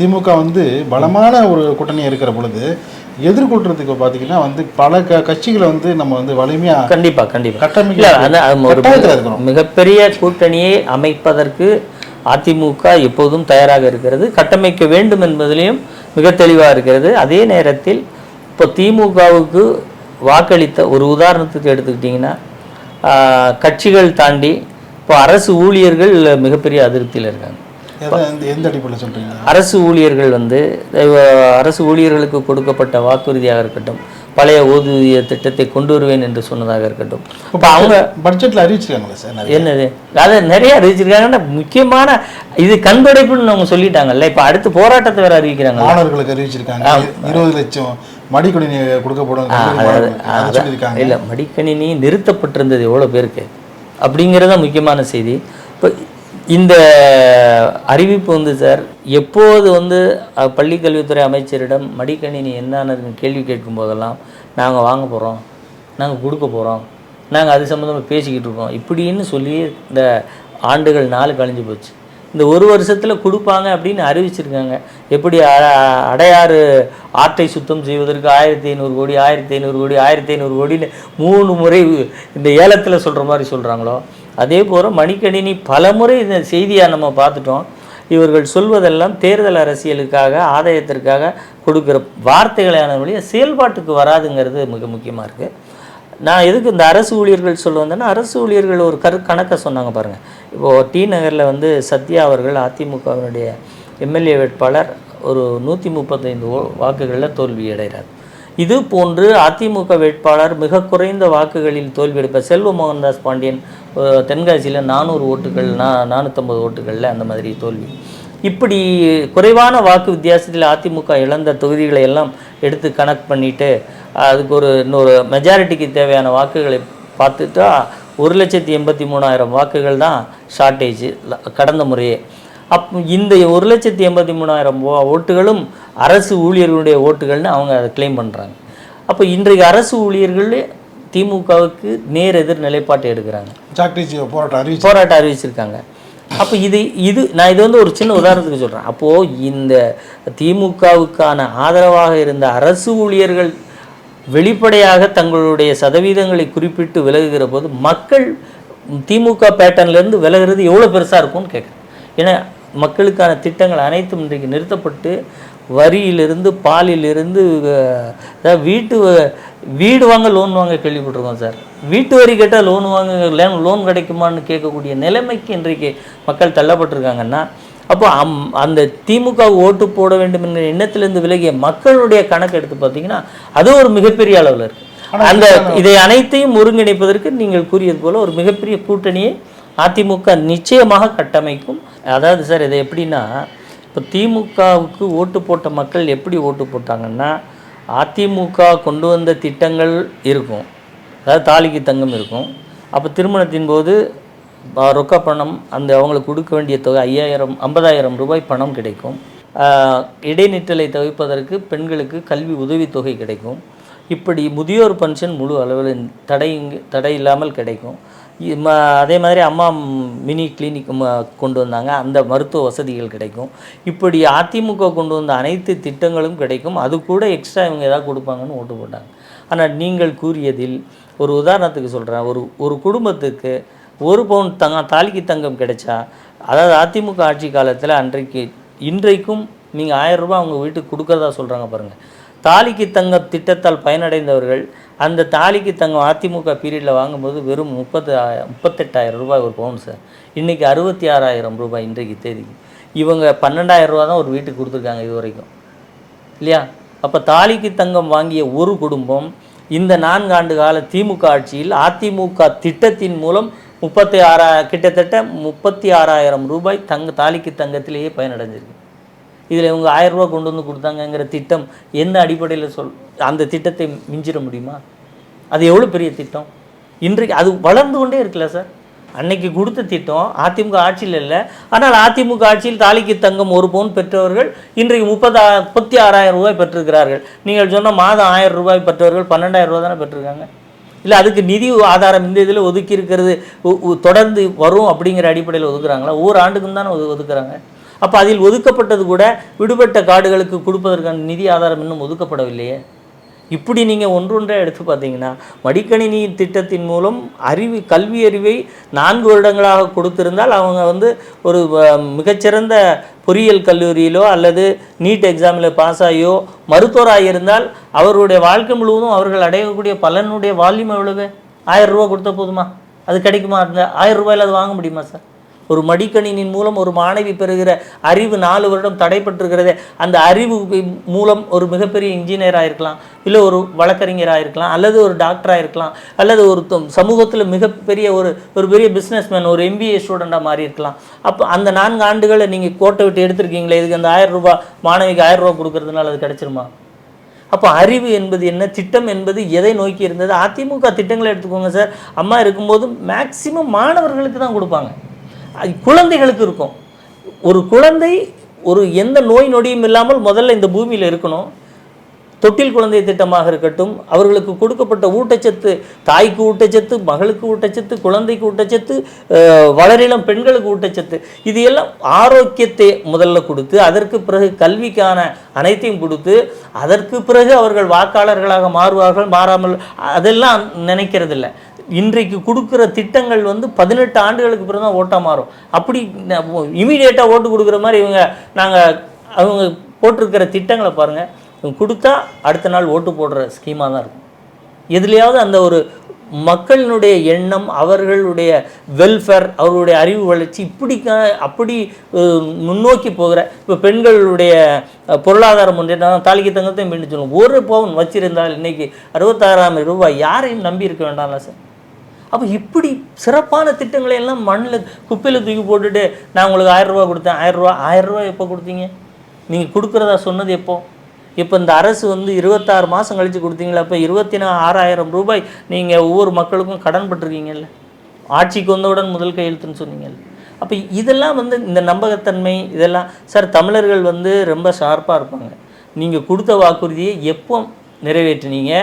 திமுக வந்து பலமான ஒரு கூட்டணி இருக்கிற பொழுது எதிர்கொள்றதுக்கு பார்த்தீங்கன்னா வந்து பல க கட்சிகளை வந்து நம்ம வந்து வலிமையாக கண்டிப்பா கண்டிப்பா. கட்டமைக்க. மிகப்பெரிய கூட்டணியை அமைப்பதற்கு அதிமுக எப்போதும் தயாராக இருக்கிறது. கட்டமைக்க வேண்டும் என்பதிலையும் மிக தெளிவாக இருக்கிறது. அதே நேரத்தில் இப்போ திமுகவுக்கு வாக்களித்த ஒரு உதாரணத்துக்கு எடுத்துக்கிட்டிங்கன்னா கட்சிகள் தாண்டி இப்போ அரசு ஊழியர்கள் மிகப்பெரிய அதிருப்தியில் இருக்காங்க. எந்த அடிப்படையில் அரசு ஊழியர்கள் வந்து அரசு ஊழியர்களுக்கு கொடுக்கப்பட்ட வாக்குறுதியாக இருக்கட்டும் பழைய ஓய்வூதிய திட்டத்தை கொண்டு வருவேன் என்று சொன்னதாக இருக்கட்டும். இப்போ அவங்க பட்ஜெட்ல அறிவிச்சிருக்காங்களா சார்? என்னது? அதை நிறைய அறிவிச்சிருக்காங்கன்னா முக்கியமான இது கண்படைப்புன்னு அவங்க சொல்லிட்டாங்கல்ல இப்போ அடுத்து போராட்டத்தை வேற அறிவிக்கிறாங்க. மாணவர்களுக்கு அறிவிச்சிருக்காங்க இருபது லட்சம் மடிக்கணினி கொடுக்கப்படும் இல்லை மடிக்கணினி நிறுத்தப்பட்டிருந்தது எவ்வளோ பேருக்கு? அப்படிங்கிறது தான் முக்கியமான செய்தி. இந்த அறிவிப்பு வந்து சார் எப்போது வந்து பள்ளிக்கல்வித்துறை அமைச்சரிடம் மடிக்கணினி என்னன்னு கேள்வி கேட்கும் போதெல்லாம் நாங்கள் வாங்க போகிறோம் நாங்கள் கொடுக்க போகிறோம் நாங்கள் அது சம்மந்தமாக பேசிக்கிட்டு இருக்கோம். இப்படின்னு சொல்லி இந்த ஆண்டுகள் நாலு கழிஞ்சு போச்சு. இந்த ஒரு வருஷத்தில் கொடுப்பாங்க அப்படின்னு அறிவிச்சிருக்காங்க. எப்படி அ- அடையாறு ஆற்றை சுத்தம் செய்வதற்கு ஆயிரத்தி ஐநூறு கோடி ஆயிரத்தி ஐநூறு கோடி ஆயிரத்தி ஐநூறு கோடின்னு மூணு முறை இந்த ஏலத்தில் சொல்கிற மாதிரி சொல்கிறாங்களோ அதே போல் மணிக்கணினி பலமுறை இந்த செய்தியாக நம்ம பார்த்துட்டோம். இவர்கள் சொல்வதெல்லாம் தேர்தல் அரசியலுக்காக ஆதாயத்திற்காக கொடுக்குற வார்த்தைகளான வழியாக செயல்பாட்டுக்கு வராதுங்கிறது மிக முக்கியமாக இருக்குது நான் எதுக்கு இந்த அரசு ஊழியர்கள் சொல்ல வந்தேன்னா அரசு ஊழியர்கள் ஒரு கரு கணக்கை சொன்னாங்க பாருங்கள் இப்போது டி நகரில் வந்து சத்யா அவர்கள் அதிமுகவினுடைய எம்எல்ஏ வேட்பாளர் ஒரு நூற்றி முப்பத்தைந்து வாக்குகளில் தோல்வி அடைகிறார் இது போன்று அதிமுக வேட்பாளர் மிக குறைந்த வாக்குகளில் தோல்வி செல்வ மோகன்தாஸ் பாண்டியன் தென்காசியில் நானூறு ஓட்டுகள் நா நானூற்றம்பது ஓட்டுகளில் அந்த மாதிரி தோல்வி. இப்படி குறைவான வாக்கு வித்தியாசத்தில் அதிமுக இழந்த தொகுதிகளை எல்லாம் எடுத்து கனெக்ட் பண்ணிட்டு அதுக்கு ஒரு இன்னொரு மெஜாரிட்டிக்கு தேவையான வாக்குகளை பார்த்துட்டா ஒரு லட்சத்தி எண்பத்தி மூணாயிரம் வாக்குகள் தான் ஷார்ட்டேஜ் கடந்த முறையே. அப் இந்த ஒரு லட்சத்தி எண்பத்தி மூணாயிரம் ஓட்டுகளும் அரசு ஊழியர்களுடைய ஓட்டுகள்னு அவங்க அதை க்ளைம் பண்ணுறாங்க அப்போ இன்றைக்கு அரசு ஊழியர்கள் திமுகவுக்கு நேர் எதிர் நிலைப்பாட்டை எடுக்கிறாங்க. போராட்டம் அறிவிச்சு போராட்டம் அறிவிச்சிருக்காங்க. அப்போ இது இது நான் இது வந்து ஒரு சின்ன உதாரணத்துக்கு சொல்கிறேன் அப்போது இந்த திமுகவுக்கான ஆதரவாக இருந்த அரசு ஊழியர்கள் வெளிப்படையாக தங்களுடைய சதவீதங்களை குறிப்பிட்டு விலகுகிற போது மக்கள் திமுக பேட்டர்ன்லேருந்து விலகுறது எவ்வளோ பெருசாக இருக்கும்னு கேட்குறேன் ஏன்னா மக்களுக்கான திட்டங்கள் அனைத்தும் இன்றைக்கு நிறுத்தப்பட்டு வரியிலிருந்து பாலிலிருந்து அதாவது வீட்டு வீடு வாங்க லோன் வாங்க கேள்விப்பட்டிருக்கோம் சார். வீட்டு வரி கேட்டால் லோன் வாங்க லோன் லோன் கிடைக்குமான்னு கேட்கக்கூடிய நிலைமைக்கு இன்றைக்கு மக்கள் தள்ளப்பட்டிருக்காங்கன்னா அப்போ அம் அந்த திமுக ஓட்டு போட வேண்டும் என்ற எண்ணத்திலிருந்து விலகிய மக்களுடைய கணக்கு எடுத்து பார்த்தீங்கன்னா அது ஒரு மிகப்பெரிய அளவில் இருக்கு. அந்த இதை அனைத்தையும் ஒருங்கிணைப்பதற்கு நீங்கள் கூறியது போல ஒரு மிகப்பெரிய கூட்டணியை அதிமுக நிச்சயமாக கட்டமைக்கும். அதாவது சார் இது எப்படின்னா இப்போ திமுகவுக்கு ஓட்டு போட்ட மக்கள் எப்படி ஓட்டு போட்டாங்கன்னா அதிமுக கொண்டு வந்த திட்டங்கள் இருக்கும். அதாவது தாலிக்கு தங்கம் இருக்கும். அப்போ திருமணத்தின் போது ரொக்க பணம் அந்த அவங்களுக்கு கொடுக்க வேண்டிய தொகை ஐயாயிரம் ஐம்பதாயிரம் ரூபாய் பணம் கிடைக்கும். இடைநிற்றலை தவிர்ப்பதற்கு பெண்களுக்கு கல்வி உதவித்தொகை கிடைக்கும். இப்படி முதியோர் பென்ஷன் முழு அளவில் தடை தடை இல்லாமல் கிடைக்கும். அதே மாதிரி அம்மா மினி கிளினிக் கொண்டு வந்தாங்க. அந்த மருத்துவ வசதிகள் கிடைக்கும். இப்படி அதிமுக கொண்டு வந்த அனைத்து திட்டங்களும் கிடைக்கும். அது கூட எக்ஸ்ட்ரா இவங்க ஏதாவது கொடுப்பாங்கன்னு ஓட்டு போட்டாங்க. ஆனால் நீங்கள் கூறியதில் ஒரு உதாரணத்துக்கு சொல்கிறேன் ஒரு ஒரு குடும்பத்துக்கு ஒரு பவுன் தங்க தாலிக்கு தங்கம் கிடைச்சா அதாவது அதிமுக ஆட்சி காலத்தில் அன்றைக்கு இன்றைக்கும் நீங்கள் ஆயிரம் ரூபாய் அவங்க வீட்டுக்கு கொடுக்கறதா சொல்கிறாங்க பாருங்கள் தாலிக்கு தங்கம் திட்டத்தால் பயனடைந்தவர்கள் அந்த தாலிக்கு தங்கம் அதிமுக பீரியடில் வாங்கும்போது வெறும் முப்பத்து முப்பத்தெட்டாயிரம் ரூபாய் ஒரு பவுன் சார். இன்றைக்கி அறுபத்தி ஆறாயிரம் ரூபாய் இன்றைக்கு தேதிக்கு. இவங்க பன்னெண்டாயிரம் ரூபா தான் ஒரு வீட்டுக்கு கொடுத்துருக்காங்க இது வரைக்கும். இல்லையா? அப்போ தாலிக்கு தங்கம் வாங்கிய ஒரு குடும்பம் இந்த நான்கு ஆண்டு கால திமுக ஆட்சியில் அதிமுக திட்டத்தின் மூலம் முப்பத்தி ஆறா கிட்டத்தட்ட முப்பத்தி ஆறாயிரம் ரூபாய் தங்க தாலிக்கு தங்கத்திலேயே பயனடைஞ்சிருக்கு. இதில் இவங்க ஆயிரரூபா கொண்டு வந்து கொடுத்தாங்கங்கிற திட்டம் எந்த அடிப்படையில் சொல் அந்த திட்டத்தை மிஞ்சிட முடியுமா? அது எவ்வளோ பெரிய திட்டம்? இன்றைக்கு அது வளர்ந்து கொண்டே இருக்குல்ல சார். அன்னைக்கு கொடுத்த திட்டம் அதிமுக ஆட்சியில் இல்லை. ஆனால் அதிமுக ஆட்சியில் தாலிக்கு தங்கம் ஒரு பவுன் பெற்றவர்கள் இன்றைக்கு முப்பதா முப்பத்தி ஆறாயிரம் ரூபாய் பெற்றிருக்கிறார்கள். நீங்கள் சொன்ன மாதம் ஆயிரம் ரூபாய் பெற்றவர்கள் பன்னெண்டாயிரம் ரூபாய் தானே பெற்றிருக்காங்க. இல்லை அதுக்கு நிதி ஆதாரம் இந்த இதில் ஒதுக்கி இருக்கிறது தொடர்ந்து வரும் அப்படிங்கிற அடிப்படையில் ஒதுக்குறாங்களா? ஒவ்வொரு ஆண்டுக்கும் தானே ஒதுக்குறாங்க. அப்போ அதில் ஒதுக்கப்பட்டது கூட விடுபட்ட காடுகளுக்கு கொடுப்பதற்கான நிதி ஆதாரம் இன்னும் ஒதுக்கப்படவில்லையே. இப்படி நீங்கள் ஒன்றொன்றாக எடுத்து பார்த்தீங்கன்னா மடிக்கணினி திட்டத்தின் மூலம் அறிவு கல்வி அறிவை நான்கு வருடங்களாக கொடுத்திருந்தால் அவங்க வந்து ஒரு மிகச்சிறந்த பொறியியல் கல்லூரியிலோ அல்லது நீட் எக்ஸாமில் பாஸ் ஆகியோ மருத்துவராக இருந்தால் அவருடைய வாழ்க்கை முழுவதும் அவர்கள் அடையக்கூடிய பலனுடைய வால்யூம் எவ்வளவு? ஆயிரம் ரூபா கொடுத்தா போதுமா? அது கிடைக்குமா? அந்த ஆயிரம் ரூபாயில் அது வாங்க முடியுமா சார்? ஒரு மடிக்கணினின் மூலம் ஒரு மாணவி பெறுகிற அறிவு நாலு வருடம் தடைப்பட்டிருக்கிறதே அந்த அறிவு மூலம் ஒரு மிகப்பெரிய இன்ஜினியராக இருக்கலாம் இல்லை ஒரு வழக்கறிஞராக இருக்கலாம் அல்லது ஒரு டாக்டராக இருக்கலாம் அல்லது ஒரு சமூகத்தில் மிகப்பெரிய ஒரு ஒரு பெரிய பிஸ்னஸ்மேன் ஒரு எம்பிஏ ஸ்டூடெண்ட்டாக மாறி இருக்கலாம் அப்போ அந்த நான்கு ஆண்டுகளை நீங்கள் கோட்டை விட்டு எடுத்திருக்கீங்களே இதுக்கு அந்த ஆயிரம் ரூபாய் மாணவிக்கு ஆயிரம் ரூபா கொடுக்கறதுனால அது கிடச்சிருமா? அப்போ அறிவு என்பது என்ன திட்டம் என்பது எதை நோக்கி இருந்தது? அதிமுக திட்டங்களை எடுத்துக்கோங்க சார். அம்மா இருக்கும்போது மேக்சிமம் மாணவர்களுக்கு தான் கொடுப்பாங்க. குழந்தைகளுக்கு இருக்கும். ஒரு குழந்தை ஒரு எந்த நோய் நொடியும் இல்லாமல் முதல்ல இந்த பூமியில் இருக்கணும். தொட்டில் குழந்தை திட்டமாக இருக்கட்டும் அவர்களுக்கு கொடுக்கப்பட்ட ஊட்டச்சத்து தாய்க்கு ஊட்டச்சத்து மகளுக்கு ஊட்டச்சத்து குழந்தைக்கு ஊட்டச்சத்து அஹ், வளரிளம் பெண்களுக்கு ஊட்டச்சத்து இது எல்லாம் ஆரோக்கியத்தை முதல்ல கொடுத்து அதற்கு பிறகு கல்விக்கான அனைத்தையும் கொடுத்து அதற்கு பிறகு அவர்கள் வாக்காளர்களாக மாறுவார்கள் மாறாமல் அதெல்லாம் நினைக்கிறதில்ல. இன்றைக்கு கொடுக்குற திட்டங்கள் வந்து பதினெட்டு ஆண்டுகளுக்கு பிறகு தான் ஓட்டாக மாறும். அப்படி இமீடியேட்டாக ஓட்டு கொடுக்குற மாதிரி இவங்க நாங்கள் அவங்க போட்டிருக்கிற திட்டங்களை பாருங்கள் இவங்க கொடுத்தா அடுத்த நாள் ஓட்டு போடுற ஸ்கீமாக தான் இருக்கும். எதுலையாவது அந்த ஒரு மக்களினுடைய எண்ணம் அவர்களுடைய வெல்ஃபேர் அவர்களுடைய அறிவு வளர்ச்சி இப்படி அப்படி முன்னோக்கி போகிற இப்போ பெண்களுடைய பொருளாதாரம் பொருளாதார முன்னேற்றம் தாலிக்கு தங்கத்தையும் பெண்ணு சொல்லுவோம் ஒரு பவுன் வச்சிருந்தால் இன்னைக்கு அறுபத்தாறாயிரம் ரூபாய் யாரையும் நம்பி இருக்க வேண்டாம்ல சார்? அப்போ இப்படி சிறப்பான திட்டங்களை எல்லாம் மண்ணில் குப்பையில் தூக்கி போட்டுட்டு நான் உங்களுக்கு ஆயிரரூபா கொடுத்தேன். ஆயிரரூபா ஆயிரரூபா எப்போ கொடுத்தீங்க? நீங்கள் கொடுக்குறதா சொன்னது எப்போ? இப்போ இந்த அரசு வந்து இருபத்தாறு மாதம் கழித்து கொடுத்தீங்களா அப்போ இருபத்தி நா ஆறாயிரம் ரூபாய் நீங்கள் ஒவ்வொரு மக்களுக்கும் கடன் பட்டிருக்கீங்கல்ல? ஆட்சிக்கு வந்தவுடன் முதல் கையெழுத்துன்னு சொன்னீங்கல்ல. அப்போ இதெல்லாம் வந்து இந்த நம்பகத்தன்மை இதெல்லாம் சார் தமிழர்கள் வந்து ரொம்ப ஷார்ப்பாக இருப்பாங்க. நீங்கள் கொடுத்த வாக்குறுதியை எப்போ நிறைவேற்றினீங்க?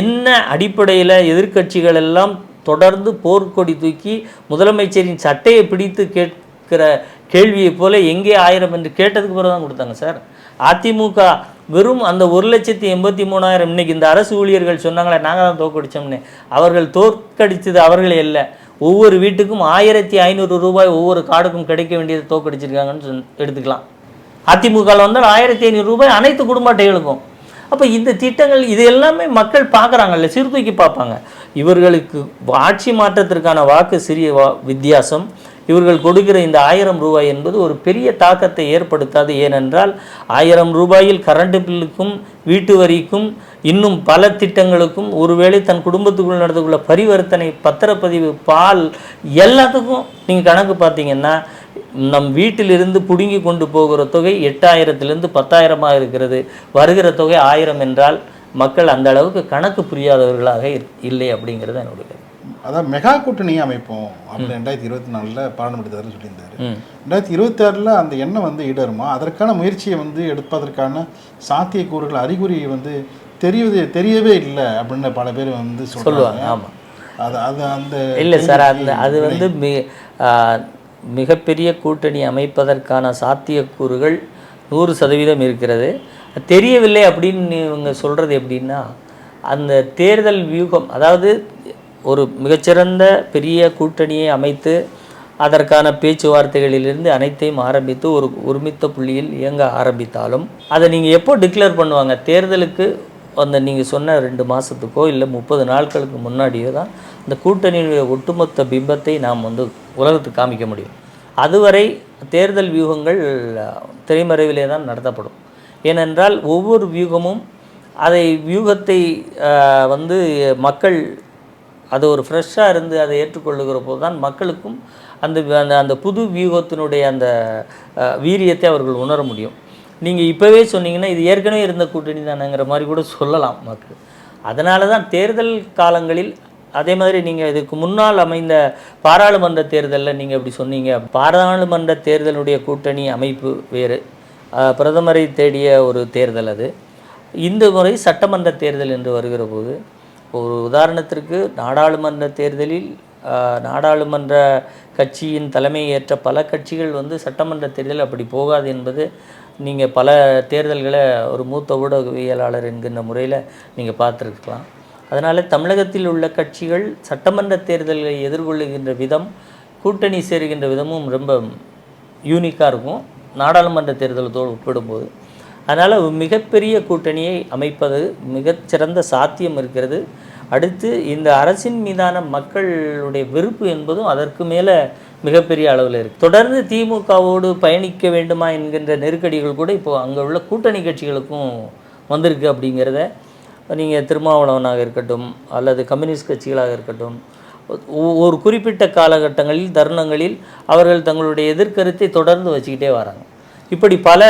என்ன அடிப்படையில் எதிர்க்கட்சிகள் எல்லாம் தொடர்ந்து போர்க்கொடி தூக்கி முதலமைச்சரின் சட்டையை பிடித்து கேட்கிற கேள்வியைப் போல எங்கே ஆயிரம் என்று கேட்டதுக்கு பிறகு தான் கொடுத்தாங்க சார். அதிமுக வெறும் அந்த ஒரு லட்சத்தி எண்பத்தி மூணாயிரம் இன்னைக்கு இந்த அரசு ஊழியர்கள் சொன்னாங்களே நாங்கள் தான் தோற்கடிச்சோம்னு. அவர்கள் தோற்கடித்தது அவர்களே இல்லை ஒவ்வொரு வீட்டுக்கும் ஆயிரத்தி ஐநூறு ரூபாய் ஒவ்வொரு கார்டுக்கும் கிடைக்க வேண்டியதை தோற்கடிச்சிருக்காங்கன்னு சொல் எடுத்துக்கலாம். அதிமுகவில் வந்தால் ஆயிரத்தி ஐநூறு ரூபாய் அனைத்து குடும்ப அட்டைகளுக்கும். அப்போ இந்த திட்டங்கள் இது எல்லாமே மக்கள் பார்க்குறாங்கல்ல சிறுதூக்கி பார்ப்பாங்க. இவர்களுக்கு ஆட்சி மாற்றத்திற்கான வாக்கு சிறிய வா வித்தியாசம். இவர்கள் கொடுக்கிற இந்த ஆயிரம் ரூபாய் என்பது ஒரு பெரிய தாக்கத்தை ஏற்படுத்தாது. ஏனென்றால் ஆயிரம் ரூபாயில் கரண்ட் பில்லுக்கும் வீட்டு வரிக்கும் இன்னும் பல திட்டங்களுக்கும் ஒருவேளை தன் குடும்பத்துக்குள் நடந்துக்குள்ள பரிவர்த்தனை பத்திரப்பதிவு பால் எல்லாத்துக்கும் நீங்கள் கணக்கு பார்த்தீங்கன்னா நம் வீட்டிலிருந்து புடுங்கி கொண்டு போகிற தொகை எட்டாயிரத்திலிருந்து பத்தாயிரமாக இருக்கிறது. வருகிற தொகை ஆயிரம் என்றால் மக்கள் அந்த அளவுக்கு கணக்கு புரியாதவர்களாக இல்லை அப்படிங்கிறது என்னுடைய. அதான் மெகா கூட்டணியை அமைப்போம். அப்படின்னு ரெண்டாயிரத்தி இருபத்தி நாலில் பாராளுமன்ற தேர்தல் சொல்லியிருந்தாரு. ரெண்டாயிரத்தி இருபத்தி ஆறில் அந்த எண்ணம் வந்து ஈடருமா? அதற்கான முயற்சியை வந்து எடுப்பதற்கான சாத்தியக்கூறுகள் அறிகுறி வந்து தெரியவே தெரியவே இல்லை அப்படின்னு பல பேர் வந்து சொல்லுவாங்க ஆமாம் அது அது அந்த இல்லை சார் அந்த அது வந்து மிகப்பெரிய கூட்டணி அமைப்பதற்கான சாத்தியக்கூறுகள் நூறு சதவீதம் இருக்கிறது. தெரியவில்லை அப்படின்னு இவங்க சொல்கிறது எப்படின்னா அந்த தேர்தல் வியூகம் அதாவது ஒரு மிகச்சிறந்த பெரிய கூட்டணியை அமைத்து அதற்கான பேச்சுவார்த்தைகளிலிருந்து அனைத்தையும் ஆரம்பித்து ஒரு ஒருமித்த புள்ளியில் இயங்க ஆரம்பித்தாலும் அதை நீங்கள் எப்போ டிக்ளேர் பண்ணுவாங்க? தேர்தலுக்கு அந்த நீங்கள் சொன்ன ரெண்டு மாதத்துக்கோ இல்லை முப்பது நாட்களுக்கு முன்னாடியோ தான் இந்த கூட்டணியினுடைய ஒட்டுமொத்த பிம்பத்தை நாம் வந்து உலகத்துக்கு காமிக்க முடியும். அதுவரை தேர்தல் வியூகங்கள் திரைமறைவிலே தான் நடத்தப்படும். ஏனென்றால் ஒவ்வொரு வியூகமும் அதை வியூகத்தை வந்து மக்கள் அது ஒரு ஃப்ரெஷ்ஷாக இருந்து அதை ஏற்றுக்கொள்ளுகிற போது தான் மக்களுக்கும் அந்த அந்த அந்த புது வியூகத்தினுடைய அந்த வீரியத்தை அவர்கள் உணர முடியும். நீங்கள் இப்போவே சொன்னீங்கன்னா இது ஏற்கனவே இருந்த கூட்டணி தானேங்கிற மாதிரி கூட சொல்லலாம் மக்கள். அதனால தான் தேர்தல் காலங்களில் அதே மாதிரி நீங்கள் இதுக்கு முன்னால் அமைந்த பாராளுமன்ற தேர்தலில் நீங்கள் இப்படி சொன்னீங்க. பாராளுமன்ற தேர்தலுடைய கூட்டணி அமைப்பு வேறு. பிரதமரை தேடிய ஒரு தேர்தல் அது. இந்த முறை சட்டமன்ற தேர்தல் என்று வருகிற போது ஒரு உதாரணத்திற்கு நாடாளுமன்ற தேர்தலில் நாடாளுமன்ற கட்சியின் தலைமை ஏற்ற பல கட்சிகள் வந்து சட்டமன்ற தேர்தல் அப்படி போகாது என்பது நீங்கள் பல தேர்தல்களை ஒரு மூத்த ஊடகவியலாளர் என்கின்ற முறையில் நீங்கள் பார்த்துருக்கலாம். அதனால் தமிழகத்தில் உள்ள கட்சிகள் சட்டமன்ற தேர்தல்களை எதிர்கொள்ளுகின்ற விதம் கூட்டணி சேருகின்ற விதமும் ரொம்ப யூனிக்காக இருக்கும். நாடாளுமன்ற தேர்தலத்தோடு ஒப்பிடும்போது. அதனால் மிகப்பெரிய கூட்டணியை அமைப்பது மிகச்சிறந்த சாத்தியம் இருக்கிறது. அடுத்து இந்த அரசின் மீதான மக்களுடைய வெறுப்பு என்பதும் அதற்கு மேலே மிகப்பெரிய அளவில் இருக்குது தொடர்ந்து திமுகவோடு பயணிக்க வேண்டுமா என்கின்ற நெருக்கடிகள் கூட இப்போ அங்கே உள்ள கூட்டணி கட்சிகளுக்கும் வந்திருக்கு அப்படிங்கிறத நீங்கள் திருமாவளவனாக இருக்கட்டும் அல்லது கம்யூனிஸ்ட் கட்சிகளாக இருக்கட்டும் ஒ- ஒரு குறிப்பிட்ட காலகட்டங்களில் தருணங்களில் அவர்கள் தங்களுடைய எதிர்கருத்தை தொடர்ந்து வச்சுக்கிட்டே வராங்க. இப்படி பல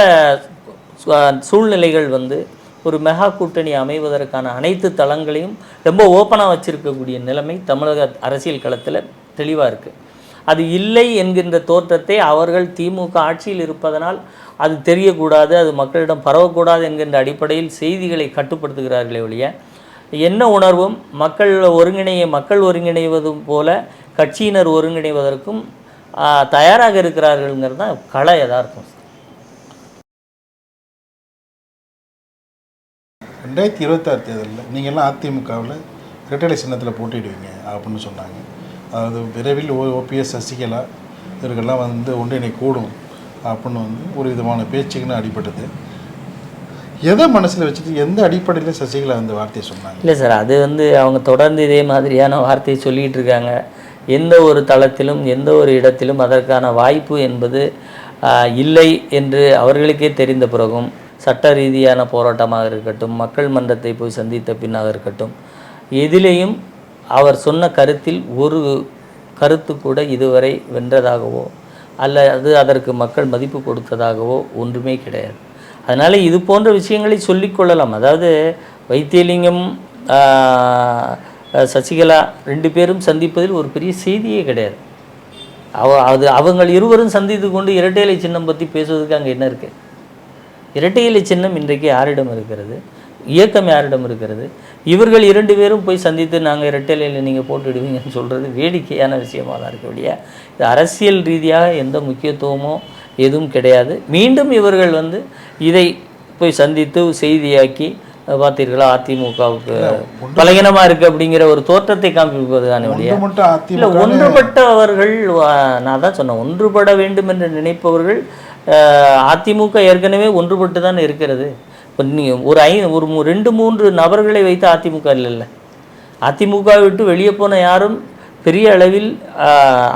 சூழ்நிலைகள் வந்து ஒரு மெகா கூட்டணி அமைவதற்கான அனைத்து தளங்களையும் ரொம்ப ஓப்பனாக வச்சுருக்கக்கூடிய நிலைமை தமிழக அரசியல் களத்தில் தெளிவாக இருக்குது அது இல்லை என்கின்ற தோற்றத்தை அவர்கள் திமுக ஆட்சியில் இருப்பதனால் அது தெரியக்கூடாது அது மக்களிடம் பரவக்கூடாது என்கின்ற அடிப்படையில் செய்திகளை கட்டுப்படுத்துகிறார்களே ஒழிய என்ன உணர்வும் மக்கள் ஒருங்கிணைய மக்கள் ஒருங்கிணைவதும் போல கட்சியினர் ஒருங்கிணைவதற்கும் தயாராக இருக்கிறார்கள்ங்கிறது தான் கள யதார்த்தம். ரெண்டாயிரத்தி இருபத்தாறு தேர்தலில் நீங்கள்லாம் அதிமுகவில் இரட்டலை சின்னத்தில் போட்டிடுவீங்க அப்படின்னு சொன்னாங்க. அதாவது விரைவில் ஓ ஓபிஎஸ் சசிகலா இவர்கள்லாம் வந்து ஒன்றிணை கூடும் அப்படின்னு வந்து ஒரு விதமான பேச்சுக்குன்னு அடிபட்டது. எதை மனசில் வச்சுட்டு எந்த அடிப்படையில் சசிகலா அந்த வார்த்தையை சொன்னாங்க? இல்லை சார் அது வந்து அவங்க தொடர்ந்து இதே மாதிரியான வார்த்தையை சொல்லிகிட்டு இருக்காங்க. எந்த ஒரு தளத்திலும் எந்த ஒரு இடத்திலும் அதற்கான வாய்ப்பு என்பது இல்லை என்று அவர்களுக்கே தெரிந்த பிறகும் சட்ட ரீதியான போராட்டமாக இருக்கட்டும் மக்கள் மன்றத்தை போய் சந்தித்த பின்னாக இருக்கட்டும் எதிலேயும் அவர் சொன்ன கருத்தில் ஒரு கருத்து கூட இதுவரை வென்றதாகவோ அல்லது அதற்கு மக்கள் மதிப்பு கொடுத்ததாகவோ ஒன்றுமே கிடையாது. அதனால் இது போன்ற விஷயங்களை சொல்லிக்கொள்ளலாம் அதாவது வைத்தியலிங்கம் சசிகலா ரெண்டு பேரும் சந்திப்பதில் ஒரு பெரிய செய்தியே கிடையாது. அவ அது அவங்கள் இருவரும் சந்தித்து கொண்டு இரட்டை இலை சின்னம் பற்றி பேசுவதற்கு அங்கே என்ன இருக்குது இரட்டை இலை சின்னம் இன்றைக்கு யாரிடம் இருக்கிறது? இயக்கம் யாரிடம் இருக்கிறது? இவர்கள் இரண்டு பேரும் போய் சந்தித்து நாங்கள் இரட்டை இலையில் நீங்கள் போட்டுடுவீங்கன்னு சொல்கிறது வேடிக்கையான விஷயமா தான் இருக்க ஒழிய. இது அரசியல் ரீதியாக எந்த முக்கியத்துவமோ எதுவும் கிடையாது. மீண்டும் இவர்கள் வந்து இதை போய் சந்தித்து செய்தியாக்கி பார்த்தீர்களா அதிமுகவுக்கு பலகீனமாக இருக்குது அப்படிங்கிற ஒரு தோற்றத்தை காண்பிப்பது தானே இல்லை ஒன்றுபட்டவர்கள் நான் தான் சொன்னேன் ஒன்றுபட வேண்டும் என்று நினைப்பவர்கள் அதிமுக ஏற்கனவே ஒன்றுபட்டு தான் இருக்கிறது. இப்போ நீங்கள் ஒரு ஐ ஒரு ரெண்டு மூன்று நபர்களை வைத்து அதிமுக இல்லைல்ல. அதிமுக விட்டு வெளியே போன யாரும் பெரிய அளவில்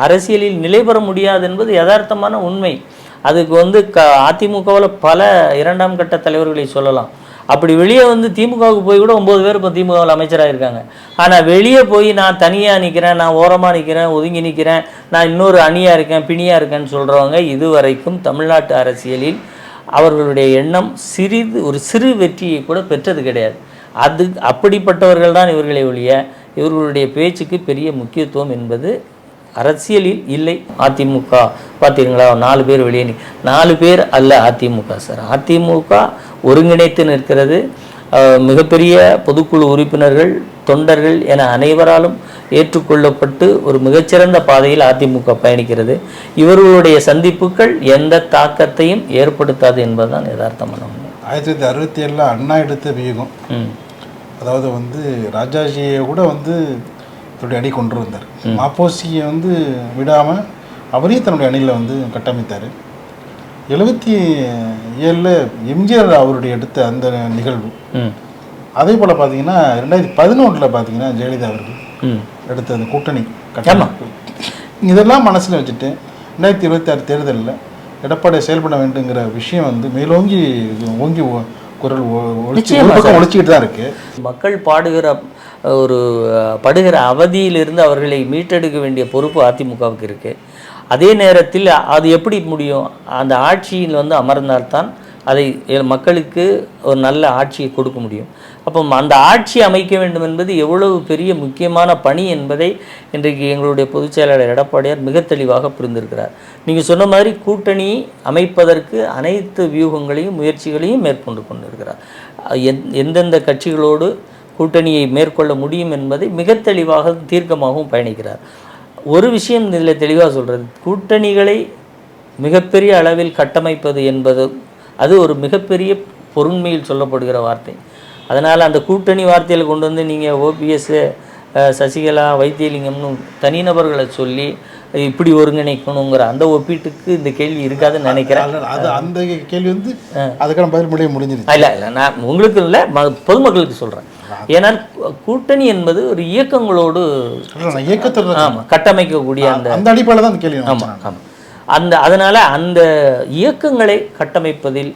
அரசியலில் நிலை பெற முடியாது என்பது யதார்த்தமான உண்மை. அதுக்கு வந்து க அதிமுகவில் பல இரண்டாம் கட்ட தலைவர்களை சொல்லலாம். அப்படி வெளியே வந்து திமுகவுக்கு போய் கூட ஒம்பது பேர் இப்போ திமுகவில் அமைச்சராக இருக்காங்க ஆனால் வெளியே போய் நான் தனியாக நிற்கிறேன் நான் ஓரமாக நிற்கிறேன் ஒதுங்கி நிற்கிறேன் நான் இன்னொரு அணியாக இருக்கேன் பிணியாக இருக்கேன்னு சொல்கிறவங்க இதுவரைக்கும் தமிழ்நாட்டு அரசியலில் அவர்களுடைய எண்ணம் சிறிது ஒரு சிறு வெற்றியை கூட பெற்றது கிடையாது. அது அப்படிப்பட்டவர்கள் தான் இவர்களை ஒழிய இவர்களுடைய பேச்சுக்கு பெரிய முக்கியத்துவம் என்பது அரசியலில் இல்லை. அதிமுக பார்த்தீங்களா நாலு பேர் வெளியே நாலு பேர் அல்ல அதிமுக சார். அதிமுக ஒருங்கிணைத்து நிற்கிறது. மிகப்பெரிய பொதுக்குழு உறுப்பினர்கள் தொண்டர்கள் என அனைவராலும் ஏற்றுக்கொள்ளப்பட்டு ஒரு மிகச்சிறந்த பாதையில் அதிமுக பயணிக்கிறது. இவர்களுடைய சந்திப்புகள் எந்த தாக்கத்தையும் ஏற்படுத்தாது என்பதுதான் யதார்த்தமான உண்மை. ஆயிரத்தி தொள்ளாயிரத்தி அறுபத்தி ஏழில் அண்ணா எடுத்த வியூகம் அதாவது வந்து ராஜாஜியை கூட வந்து தன்னுடைய அணி கொண்டு வந்தார். மாப்போசியை வந்து விடாமல் அவரே தன்னுடைய அணியில் வந்து கட்டமைத்தார். எழுபத்தி ஏழில் எம்ஜிஆர் அவருடைய எடுத்த அந்த நிகழ்வு. அதே போல் பார்த்தீங்கன்னா ரெண்டாயிரத்தி பதினொன்றில் பார்த்தீங்கன்னா ஜெயலலிதா அவர்கள். எடுத்த அந்த கூட்டணி கட்டமைப்பு இதெல்லாம் மனசில் வச்சுட்டு ரெண்டாயிரத்தி இருபத்தி ஆறு தேர்தலில் எடப்பாடி செயல்பட வேண்டுங்கிற விஷயம் வந்து மேலோங்கி ஓங்கி குரல் ஒ- ஒலிச்சு நிச்சயமா ஒரு பக்கம் ஒழிச்சிக்கிட்டு தான் இருக்கு. மக்கள் பாடுகிற ஒரு படுகிற அவதியிலிருந்து அவர்களை மீட்டெடுக்க வேண்டிய பொறுப்பு அதிமுகவுக்கு இருக்குது அதே நேரத்தில் அது எப்படி முடியும்? அந்த ஆட்சியில் வந்து அமர்ந்தால்தான் அதை மக்களுக்கு ஒரு நல்ல ஆட்சியை கொடுக்க முடியும். அப்போ அந்த ஆட்சி அமைக்க வேண்டும் என்பது எவ்வளவு பெரிய முக்கியமான பணி என்பதை இன்றைக்கு எங்களுடைய பொதுச் செயலாளர் எடப்பாடியார் மிக தெளிவாக புரிந்திருக்கிறார். நீங்கள் சொன்ன மாதிரி கூட்டணி அமைப்பதற்கு அனைத்து வியூகங்களையும் முயற்சிகளையும் மேற்கொண்டு கொண்டிருக்கிறார். எந் எந்தெந்த கட்சிகளோடு கூட்டணியை மேற்கொள்ள முடியும் என்பதை மிக தெளிவாக தீர்க்கமாகவும் பயணிக்கிறார். ஒரு விஷயம் இதில் தெளிவாக சொல்கிறது கூட்டணிகளை மிகப்பெரிய அளவில் கட்டமைப்பது என்பது அது ஒரு மிகப்பெரிய பொருண்மையில் சொல்லப்படுகிற வார்த்தை. அதனால் அந்த கூட்டணி வார்த்தையில் கொண்டு வந்து நீங்கள் ஓபிஎஸ் சசிகலா வைத்தியலிங்கம்னு தனிநபர்களை சொல்லி இப்படி ஒருங்கிணைக்கணுங்கிற அந்த ஒப்பீட்டுக்கு இந்த கேள்வி இருக்காதுன்னு நினைக்கிறேன். அது அந்த கேள்வி வந்து அதுக்கான பதில் முடிய முடிஞ்சிருச்சு. இல்லை இல்லை நான் உங்களுக்கு இல்லை ம- பொதுமக்களுக்கு சொல்கிறேன் ஏன்னா கூட்டணி என்பது ஒரு இயக்கங்களோடு இயக்கத்தில் ஆமாம் கட்டமைக்கக்கூடிய அந்த அந்த அடிப்படையில் தான் அந்த கேள்வி ஆமாம் ஆமாம் அந்த அதனால் அந்த இயக்கங்களை கட்டமைப்பதில்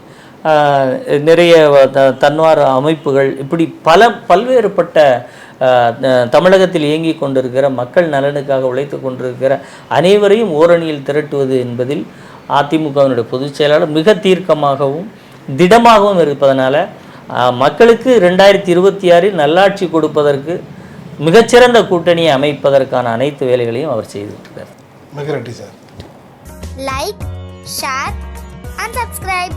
நிறைய த- தன்னார்வ அமைப்புகள் இப்படி பல பல்வேறுபட்ட தமிழகத்தில் இயங்கி கொண்டிருக்கிற மக்கள் நலனுக்காக உழைத்து கொண்டிருக்கிற அனைவரையும் ஓரணியில் திரட்டுவது என்பதில் அதிமுகவினுடைய பொதுச் செயலாளர் மிக தீர்க்கமாகவும் திடமாகவும் இருப்பதனால மக்களுக்கு ரெண்டாயிரத்தி இருபத்தி ஆறில் நல்லாட்சி கொடுப்பதற்கு மிகச்சிறந்த கூட்டணியை அமைப்பதற்கான அனைத்து வேலைகளையும் அவர் செய்துவிட்டார் மிக நன்றி sir. Like share and subscribe